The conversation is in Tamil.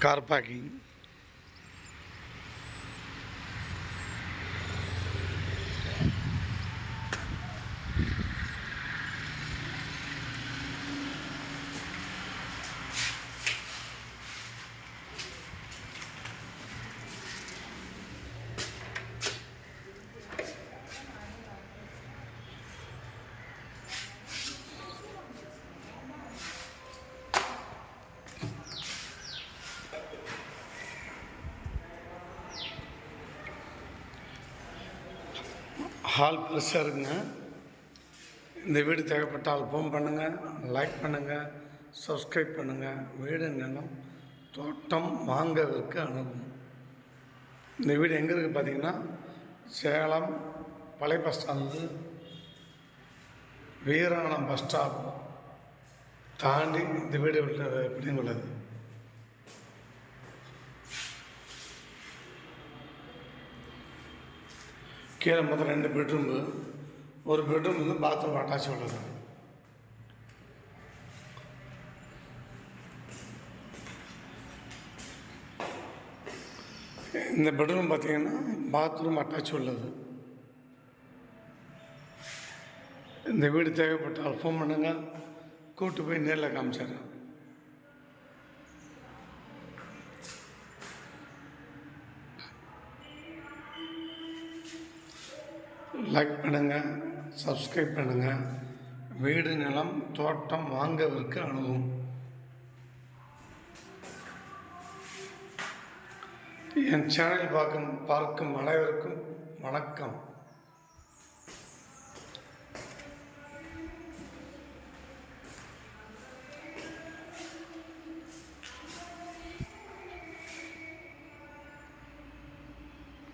ਕਾਰ ਪਾਰਕਿੰਗ ஹால் பெருசாக இருக்குங்க இந்த வீடு தேவைப்பட்டால் ஃபோன் பண்ணுங்கள் லைக் பண்ணுங்கள் சப்ஸ்கிரைப் பண்ணுங்கள் வீடு நிலம் தோட்டம் வாங்கவிற்கு அணுகும். இந்த வீடு எங்கே இருக்குது பார்த்தீங்கன்னா சேலம் பழைய bus stand Veeranam bus stop தாண்டி இந்த வீடு உள்ள எப்படின்னு உள்ளது. கீழே மொத்தம் ரெண்டு பெட்ரூம்பு ஒரு பெட்ரூம் வந்து பாத்ரூம் அட்டாச் உள்ளது. இந்த பெட்ரூம் பார்த்தீங்கன்னா பாத்ரூம் அட்டாச் உள்ளது. இந்த வீடு தேவைப்பட்டால் ஃபோன் பண்ணுங்க. கூப்பிட்டு போய் நேரில் காமிச்சிடுறேன். லைக் பண்ணுங்கள் சப்ஸ்கிரைப் பண்ணுங்கள் வீடு நிலம் தோட்டம் வாங்கவிற்கு அணுகும். என் சேனல் பார்க்கும் பார்க்கும் அனைவருக்கும் வணக்கம்.